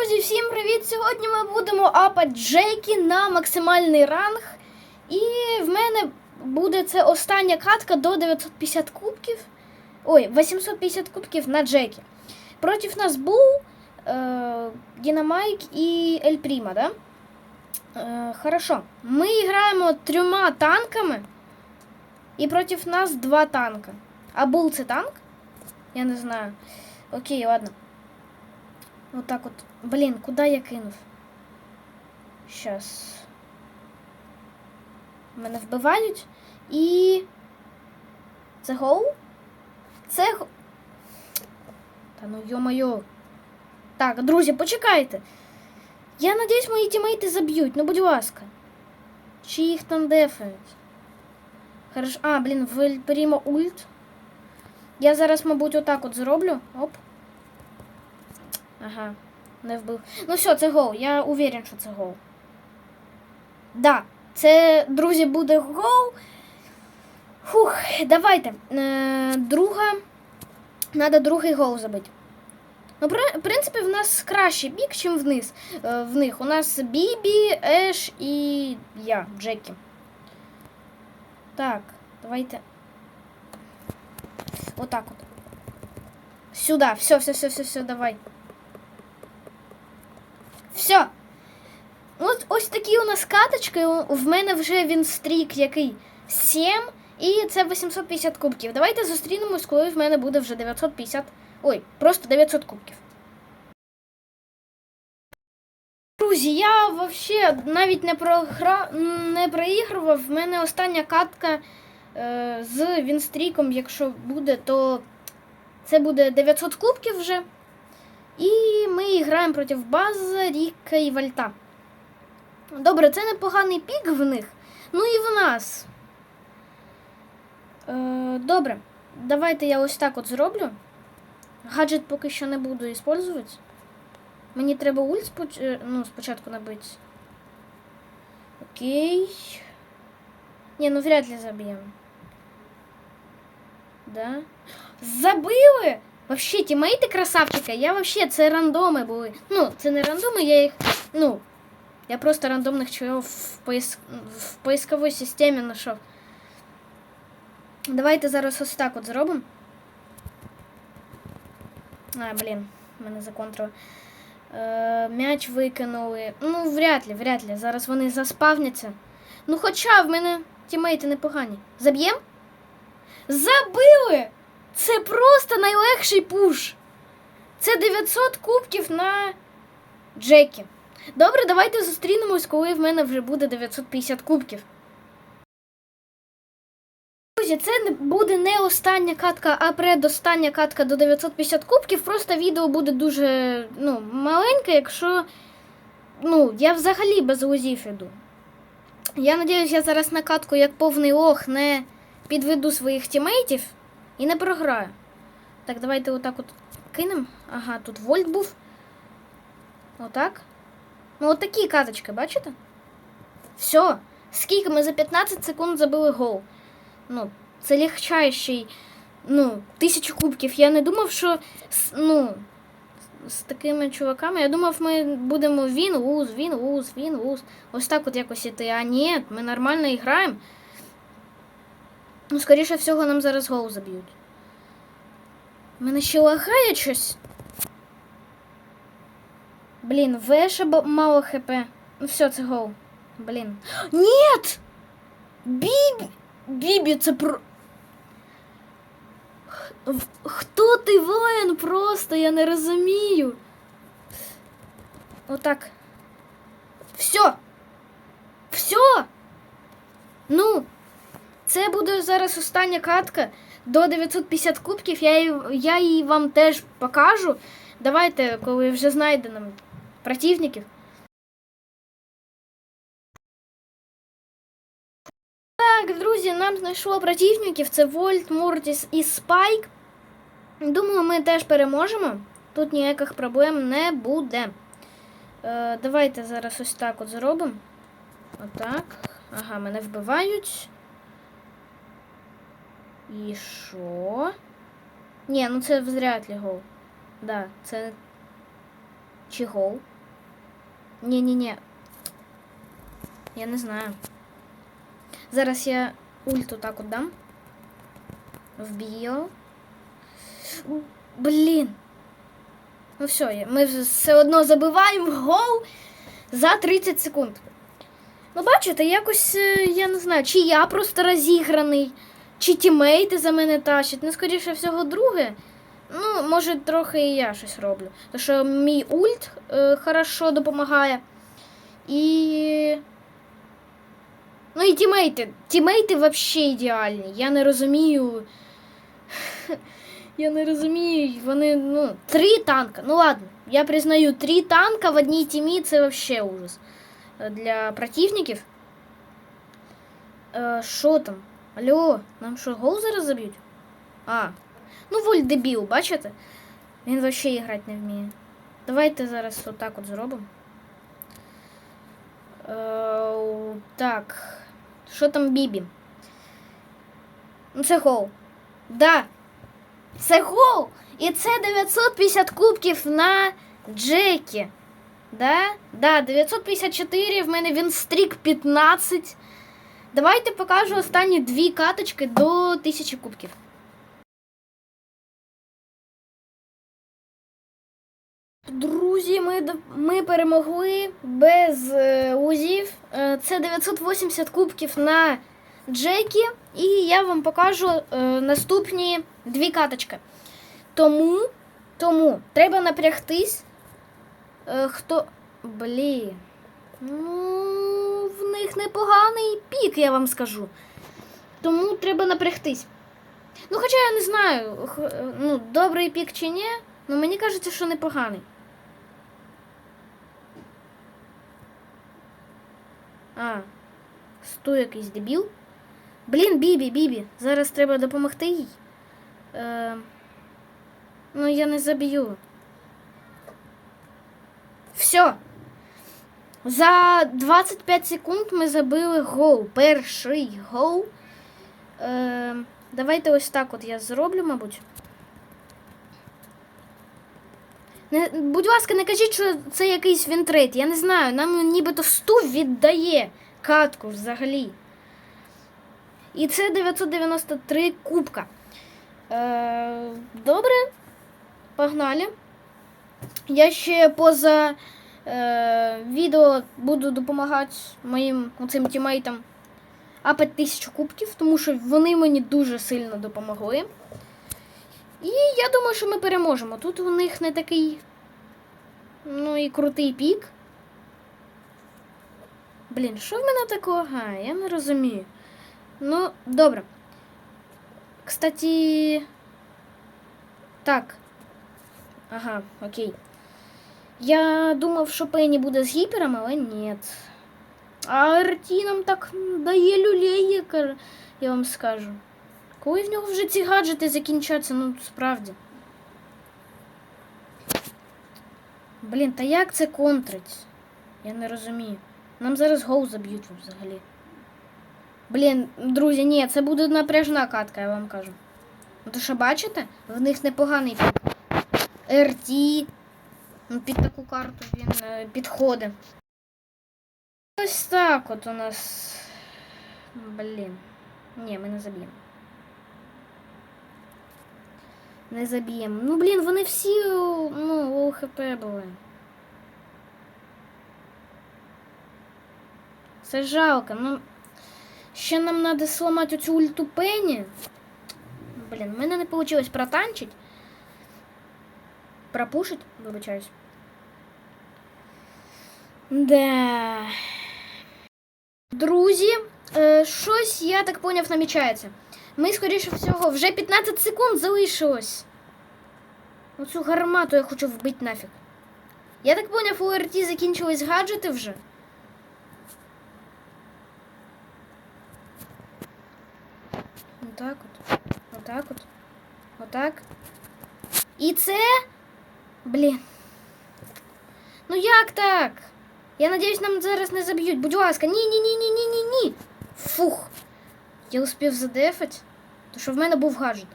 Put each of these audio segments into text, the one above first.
Друзі, всім привіт! Сьогодні ми будемо апати Джейкі на максимальний ранг. І в мене буде це остання катка до 950 кубків. Ой, 850 кубків на Джекі. Проти нас був е, Дінамайк і Ель Пріма, да? Е, хорошо. Ми граємо трьома танками. І проти нас два танка. А був це танк? Я не знаю. Окей, ладно. Вот так вот. Блин, куда я кинув? Щас. Мене вбивають. І. Це гол? Це. Та ну йо-моє. Так, друзі, почекайте. Я надіюсь, мої тімейти заб'ють, ну будь ласка. Чи їх там дефають? Хорошо. А, блін, в Прімо ульт. Я зараз, мабуть, отак от зроблю. Оп. Ага, не вбив. Ну все, це гол. Я уверен, що це гол. Да, це, друзі, буде гол. Фух, давайте. Е, друга. Надо другий гол забити. Ну, в принципі, в нас кращий бік, ніж вниз. Е, в них. У нас Бібі, Еш і я, Джекі. Так, давайте. Отак от. Сюда. Все, все, все, все, все, давай. Все. От ось такі у нас каточки. В мене вже він стрік який 7. І це 850 кубків. Давайте зустрінемось, коли в мене буде вже 950. Ой, просто 900 кубків. Друзі, я вообще навіть не програ... не проігрував. В мене остання катка е, з Вінстріком, якщо буде, то це буде 900 кубків вже. І граємо проти База, Ріка і Вальта. Добре, це непоганий пік в них. Ну і в нас. Е, добре, давайте я ось так от зроблю. Гаджет поки що не буду використовувати. Мені треба ульт споч... е, ну, спочатку набити. Окей. Ні, ну вряд ли заб'ємо. Да? Забили! Вообще, тімейти красавчика, я вообще, це рандоми були. Ну, це не рандоми, я їх. Ну, я просто рандомних чоловік в, поиск... в поисковій системі знайшов. Давайте зараз ось так от зробимо. А, блін, мене законтрили. Е, м'яч викинули. Ну, вряд ли, вряд ли. Зараз вони заспавняться. Ну, хоча в мене тімейти непогані. Заб'єм? Забили! Це просто найлегший пуш. Це 900 кубків на Джекі. Добре, давайте зустрінемось, коли в мене вже буде 950 кубків. Друзі, це буде не остання катка, а предостання катка до 950 кубків. Просто відео буде дуже ну, маленьке, якщо. Ну, я взагалі без лузів іду. Я надіюсь, я зараз на катку як повний лох не підведу своїх тімейтів і не програю. Так, давайте отак от кинемо. Ага, тут вольт був. Отак. Ну, от такі каточки, бачите? Все. Скільки ми за 15 секунд забили гол. Ну, це легчайший, ну, тисячу кубків. Я не думав, що ну, з такими чуваками. Я думав, ми будемо він луз, він луз, він луз. Ось так от якось іти. А ні, ми нормально граємо. Ну, скоріше всього, нам зараз гол заб'ють. Мене ще лагає щось. Блін, веша мало хп. Ну все, це гол. Блін. Нет! Бібі! Бібі, це про. Хто ти воїн просто? Я не розумію. Отак. Все. Все. Ну, це буде зараз остання катка до 950 кубків. Я, її- я її вам теж покажу. Давайте, коли вже знайдемо противників. Так, друзі, нам знайшло противників. Це Вольт, Мортіс і Спайк. Думаю, ми теж переможемо. Тут ніяких проблем не буде. Е, давайте зараз ось так от зробимо. Отак. Ага, мене вбивають. І що? Ні, ну це вряд ли гол. Да, це. Чи гол? Ні-ні-ні. Я не знаю. Зараз я ульту так от дам. Вб'ю. Блін. Ну все, ми все одно забиваємо гол за 30 секунд. Ну, бачите, якось, е, я не знаю, чи я просто розіграний, чи тімейти за мене тащать. Ну, скоріше всього, друге. Ну, може, трохи і я щось роблю. Тому що мій ульт е, хорошо допомагає. І. Ну і тімейти. Тімейти взагалі ідеальні. Я не розумію. Я не розумію. Вони, ну, три танка. Ну ладно, я признаю, три танка в одній тімі це взагалі ужас. Е, Для противників. Е, Що там? Алло, нам що, гол зараз заб'ють? А. Ну, вольт дебіл, бачите? Він взагалі грати не вміє. Давайте зараз отак от зробимо. Е, так. Що там Бібі? Ну, це гол. Да. Це гол! І це 950 кубків на Джекі. Да? Да, 954, в мене він стрік 15. Давайте покажу останні дві каточки до 1000 кубків. Друзі, ми, ми перемогли без е, узів. Е, це 980 кубків на Джекі. І я вам покажу е, наступні дві каточки. Тому, тому треба напрягтись. Е, хто. Блін. Ну, в них непоганий пік, я вам скажу. Тому треба напрягтись. Ну, хоча я не знаю, ну, добрий пік чи ні, ну мені кажеться, що непоганий. А, сту якийсь дебіл. Блін, Бібі, Бібі, зараз треба допомогти їй. Е, ну, я не заб'ю. Все. За 25 секунд ми забили гол. Перший гол. Е, давайте ось так от я зроблю, мабуть. Не, будь ласка, не кажіть, що це якийсь вінтрейт. Я не знаю. Нам нібито сту віддає катку взагалі. І це 993 кубка. Е, добре. Погнали. Я ще поза е, відео буду допомагати моїм цим тімейтам апати тисячу кубків, тому що вони мені дуже сильно допомогли. І я думаю, що ми переможемо. Тут у них не такий ну і крутий пік. Блін, що в мене такого? Я не розумію. Ну, добре. Кстати. Так. Ага, окей. Я думав, що Пенні буде з гіпером, але ні. А РТ нам так дає люлей, я вам скажу. Коли в нього вже ці гаджети закінчаться, ну справді. Блін, та як це контрить? Я не розумію. Нам зараз гол заб'ють взагалі. Блін, друзі, ні, це буде напряжна катка, я вам кажу. Ну то що бачите? В них непоганий. РТ. Ну, під таку карту він е, підходить. Ось так от у нас. Блін. Ні, ми не заб'ємо. Не заб'ємо. Ну, блін, вони всі ну, у ХП були. Це жалко. Ну, ще нам треба сломати оцю ульту Пенні. Блін, в мене не вийшло протанчить. Пропушить, вибачаюсь. Да. Друзі, е, щось, я так поняв, намічається. Ми, скоріше всього, вже 15 секунд залишилось. Оцю гармату я хочу вбити нафіг. Я так поняв, у РТ закінчились гаджети вже. Отак от. Отак от. Отак. І це. Блін. Ну як так? Я надіюсь, нам зараз не заб'ють. Будь ласка, ні, ні, ні, ні, ні, ні, ні. Фух. Я успів задефати, то що в мене був гаджет.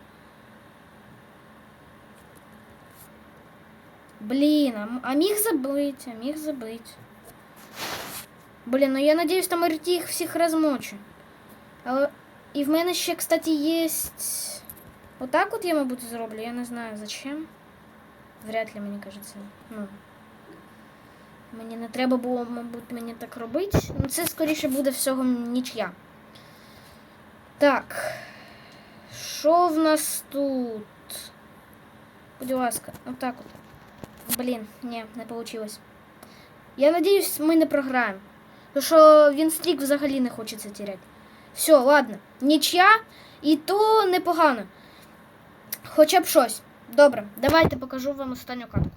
Блін, а, а міг забити, а міг забити. Блін, ну я надіюсь, там RT їх всіх розмочу. Але. І в мене ще, кстати, є. Отак от я, мабуть, зроблю. Я не знаю зачем. Вряд ли, мені кажеться. Ну. Мені не треба було, мабуть, мені так робити. Ну, це скоріше буде всього нічия. Так. Що в нас тут? Будь ласка, отак от. Блін, ні, не вийшло. Я надіюсь, ми не програємо. Тому що він стрік взагалі не хочеться тіряти. Все, ладно. Нічия, і то непогано. Хоча б щось. Добре, давайте покажу вам останню карту.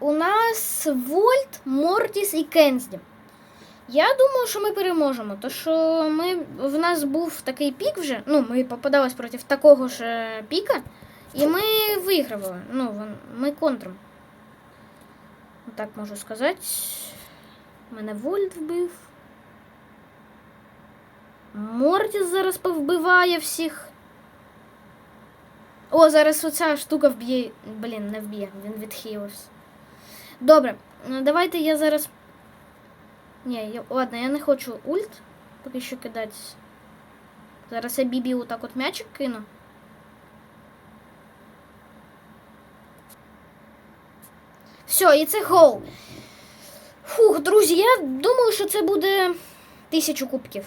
У нас Вольт, Мортіс і Кензді. Я думаю, що ми переможемо, то що ми, в нас був такий пік вже. Ну, ми попадались проти такого ж е, піка, і ми вигравали. Ну, ми контром. Так можу сказати. Мене Вольт вбив. Мортіс зараз повбиває всіх. О, зараз оця штука вб'є. Блін, не вб'є, він відхилився. Добре, ну, давайте я зараз. Ні, я... ладно, я не хочу ульт поки що кидати. Зараз я бібі отак от м'ячик кину. Все, і це гол. Фух, друзі, я думаю, що це буде тисячу кубків.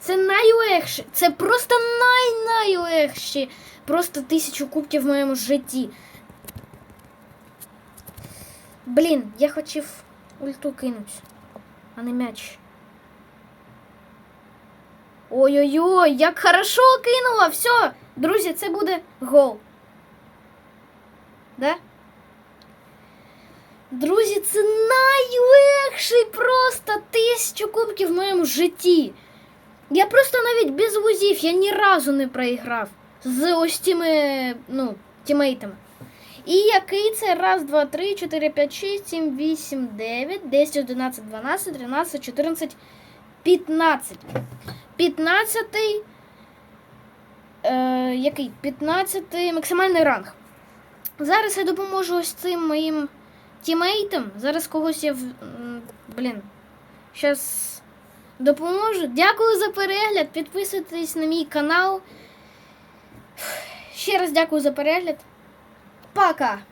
Це найлегше. Це просто най-найлегші. Просто тисячу кубків в моєму житті. Блін, я хотів ульту кинуть, а не м'яч. Ой-ой-ой, як хорошо кинула! Все, друзі, це буде гол. Да? Друзі, це найлегший просто тисячу кубків в моєму житті. Я просто навіть без вузів, я ні разу не проіграв з ось тими, ну, тімейтами. І який це? Раз, два, три, чотири, п'ять, шість, сім, вісім, дев'ять, десять, одинадцять, дванадцять, тринадцять, чотирнадцять, п'ятнадцять. П'ятнадцятий. Е, який? П'ятнадцятий максимальний ранг. Зараз я допоможу ось цим моїм тімейтам. Зараз когось я в. Блін. Щас допоможу. Дякую за перегляд. Підписуйтесь на мій канал. Ще раз дякую за перегляд. Пока!